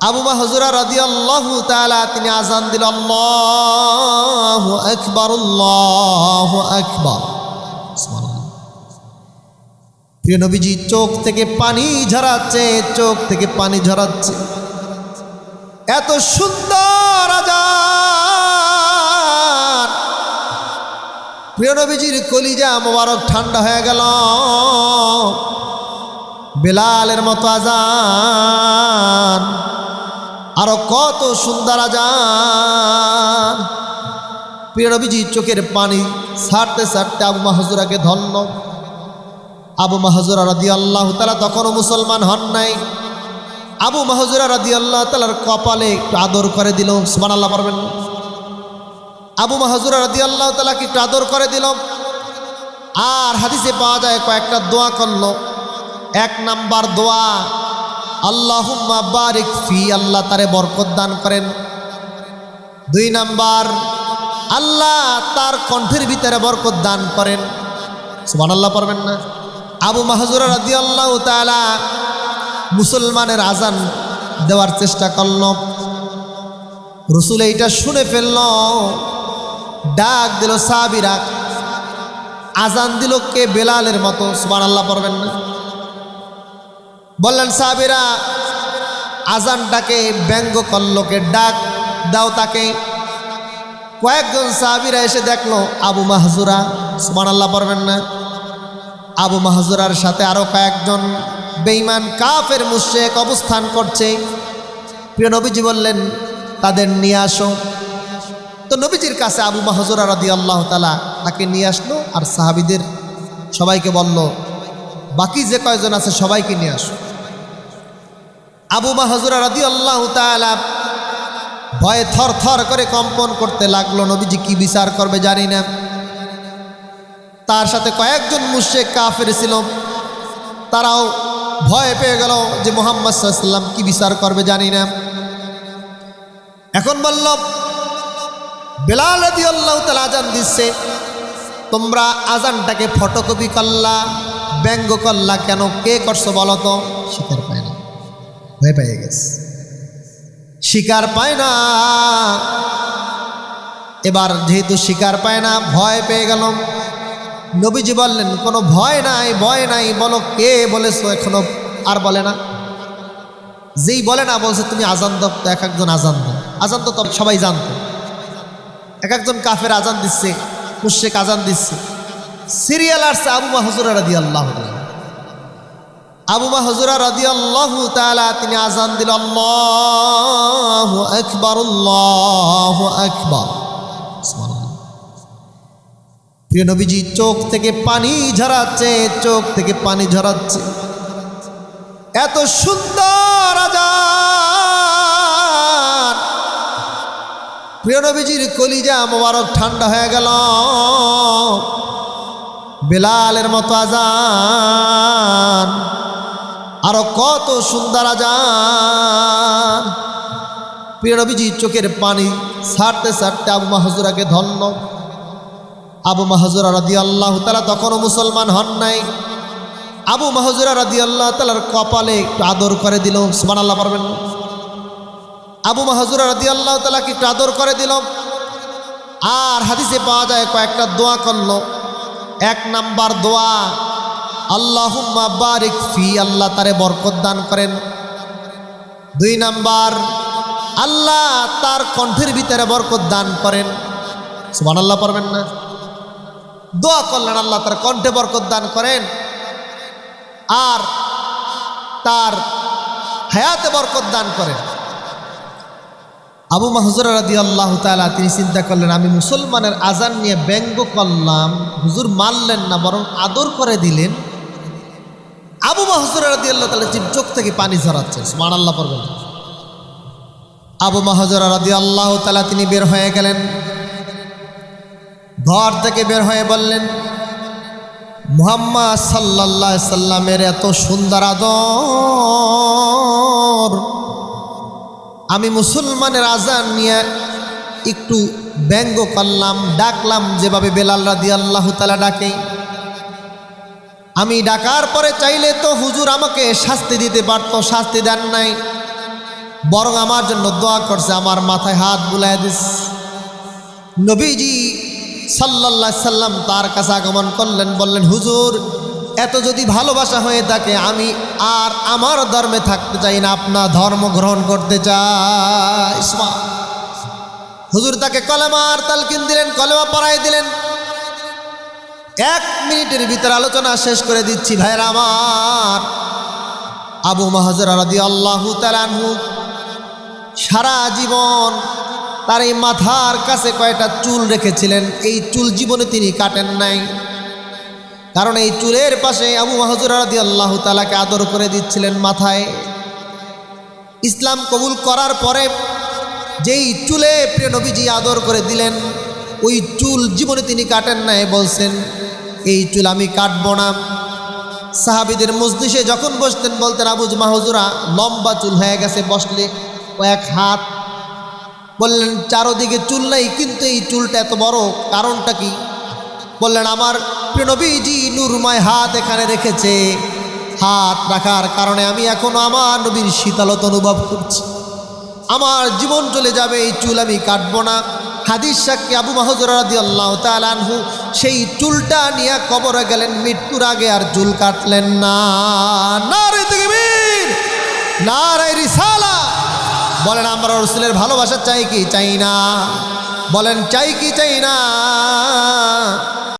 আবু মাহজুরা রাদি আল্লাহ তালা তিনি আজান দিল, আল্লাহ আকবর আকবর। নবীজি, চোখ থেকে পানি ঝরাচ্ছে, চোখ থেকে পানি ঝরাচ্ছে। এত সুন্দর আজান! প্রিয় নবীজির কলিজা মোবারক ঠান্ডা হয়ে গেল। বেলালের মতো আজান। আরও কত সুন্দর আজান। প্রিয় নবীজি, চোখের পানি ছাড়তে ছাড়তে আবু মাহজুরাকে ধন্য। আবু মাহজুরা রাদি আল্লাহ তালা তখনও মুসলমান হন নাই। আবু মাহজুরা রাদি আল্লাহ তালার কপালে একটু আদর করে দিল সুমান আল্লাহ পারবেন? আবু মাহজুরা রাদি আল্লাহ তালাকে একটু আদর করে দিল? আর হাদিসে পাওয়া যায় কয়েকটা দোয়া করল। এক নাম্বার দোয়া আল্লাহুম্মা বারিক ফি, আল্লাহ তারে বরকত দান করেন। দুই নাম্বার, আল্লাহ তার কণ্ঠের ভিতরে বরকত দান করেন। সুমান আল্লাহ পারবেন না? আবু মাহজুরা রাদি আল্লাহ তালা মুসলমানের আজান দেওয়ার চেষ্টা করল। রসুল এইটা শুনে ফেলল, ডাক দিল সাবিরা আজান দিল কে বেলালের মতো। সুমান আল্লাহ পারবেন না? বললেন সাবিরা আজানটাকে ব্যঙ্গ করলোকে, ডাক দাও তাকে। কয়েকজন সাহাবিরা এসে দেখল, আবু মাহজুরা সুমান আল্লাহ পারবেন না। আবু মাহজুরার সাথে আরও কয়েকজন বেইমান কাফের মুশেক অবস্থান করছে। প্রিয় নবীজি বললেন, তাদের নিয়ে আসো। তো নবীজির কাছে আবু মাহজুরা রাদি আল্লাহ তালা তাকে নিয়ে আসলো আর সাহাবিদের সবাইকে বলল, বাকি যে কয়জন আছে সবাইকে নিয়ে আসো। আবু মাহজুরা রাদি আল্লাহ তালা ভয়ে থর থর করে কম্পন করতে লাগল। নবীজি কি বিচার করবে জানি না। তার সাথে কয়েকজন মুশেক কাফের ছিল। তারাও ভয় পেয়ে গেল যে মোহাম্মদ সাল্লাম কি বিচার করবে জানি না। এখন বলল, বেলাল রদি আল্লাহ তালা আজান দিচ্ছে, তোমরা আজানটাকে ফটোকপি করলা, ব্যঙ্গ করলা কেন? কে করছ বলো তো? শিকার পায় না। ভয় পেয়ে গেছে। শিকার পায় না। এবার যেহেতু শিকার পায় না, ভয় পেয়ে গেল। নবীজি বললেন, কোনো ভয় নাই ভয় নাই, বলো কে বলেছ এখনও? আর বলে না। যেই বলে না, বলছে, তুমি আজান দাও, তো এক একজন আজান দাও। আজান তো সবাই জানতো। এক একজন কাফের আজান দিচ্ছে মুশেক আজান দিচ্ছে। সিরিয়াল আসছে আবু মাহজুরা রাদি আল্লাহ আবু মাহজুরা রাদি আল্লাহ তালা তিনি আজান দিল, আল্লাহ আকবর আল্লাহ আকবর। প্রিয় নবীজি, চোখ থেকে পানি ঝরাচ্ছে, চোখ থেকে পানি ঝরাচ্ছে। এত সুন্দর প্রিয় নবীজির কলিজা মোবারক ঠান্ডা হয়ে গেল। বেলালের মতো আজান আরও কত সুন্দর আজান। প্রিয় নবীজি, চোখের পানি ছাড়তে ছাড়তে আবু মাহজুরাকে ধন্য। আবু মাহজুরা রাদি আল্লাহ তালা তখনও মুসলমান হন নাই। আবু মাহজুরা রাদি আল্লাহ তালার কপালে একটু আদর করে দিল সুমান আল্লাহ পারবেন? আবু মাহজুরা রাদি আল্লাহ তালাকে একটু আদর করে দিল। আর হাদিসে পাওয়া যায় কয়েকটা দোয়া করল। এক নাম্বার দোয়া আল্লাহুম্মা বারিক ফি, আল্লাহ তারে বরকত দান করেন। দুই নাম্বার, আল্লাহ তার কণ্ঠের ভিতরে বরকত দান করেন। সুমান আল্লাহ পারবেন না? দোয়া করলেন, আল্লাহ তার কণ্ঠে বরকত দান করেন। আর তার হায়াতে বরকত দান করেন। আবু মাহজুরা রাদি আল্লাহ তালা তিনি চিন্তা করলেন, আমি মুসলমানের আজান নিয়ে ব্যঙ্গ করলাম, হুজুর মারলেন না, বরং আদর করে দিলেন। আবু মাহজুরা রাদি তালা চোখ থেকে পানি ঝরাচ্ছে মান আল্লাহ পড়বেন। আবু মাহজুরা রাদি আল্লাহ তালা তিনি বের হয়ে গেলেন। ঘর থেকে বের হয়ে বললেন, মুহাম্মদ সাল্লাল্লাহ সাল্লামের এত সুন্দর আদর। আমি মুসলমানের আজান নিয়ে একটু ব্যঙ্গ করলাম, ডাকলাম যেভাবে বেলাল রাদি আল্লাহ তালা ডাকে। আমি ডাকার পরে চাইলে তো হুজুর আমাকে শাস্তি দিতে পারতো, শাস্তি দেন নাই। বরং আমার জন্য দোয়া করছে, আমার মাথায় হাত বুলাই দিস। নবীজি সাল্লাল্লাহ সাল্লাম তার কাছে আগমন করলেন, বললেন, হুজুর, এত যদি ভালোবাসা হয়ে থাকে, আমি আর আমার ধর্মে থাকতে চাই না, আপনার ধর্ম গ্রহণ করতে চাই। হুজুর তাকে কলেমার তালকিন দিলেন, কলেমা পড়াই দিলেন। এক মিনিটের ভিতরে আলোচনা শেষ করে দিচ্ছি ভাইরা আমার। আবু মাহাজরা রাদি আল্লাহ তালানহু সারা জীবন তার এই মাথার কাছে কয়টা চুল রেখেছিলেন? এই চুল জীবনে তিনি কাটেন নাই। কারণ এই চুলের পাশে আবু মাহজুর রাদি আল্লাহ তালাকে আদর করে দিচ্ছিলেন মাথায়। ইসলাম কবুল করার পরে যেই চুলে প্রিয় নবীজি আদর করে দিলেন, ওই চুল জীবনে তিনি কাটেন নাই, বলছেন এই চুল আমি কাটবো না। সাহাবিদের মজলিসে যখন বসতেন, বলতেন আবুজ মাহজুরা লম্বা চুল হয়ে গেছে বসলে। কয়েক হাত বললেন, চারোদিকে চুল নাই, কিন্তু এই চুলটা এত বড়, কারণটা কি? বললেন, আমার প্রিয়নবীজি নুরময় হাত এখানে রেখেছে। হাত রাখার কারণে আমি এখনও আমার নবীর শীতলতা অনুভব করছি। আমার জীবন চলে যাবে, এই চুল আমি কাটবো না। হাদিস সাক্ষী আবু মাহজুরাদি আল্লাহ তালানহু সেই চুলটা নিয়ে কবরে গেলেন, মৃত্যুর আগে আর চুল কাটলেন না। রিসালা। বলেন, আমরা রসুলের ভালোবাসা চাই কি চাই না? বলেন, চাই কি চাই না?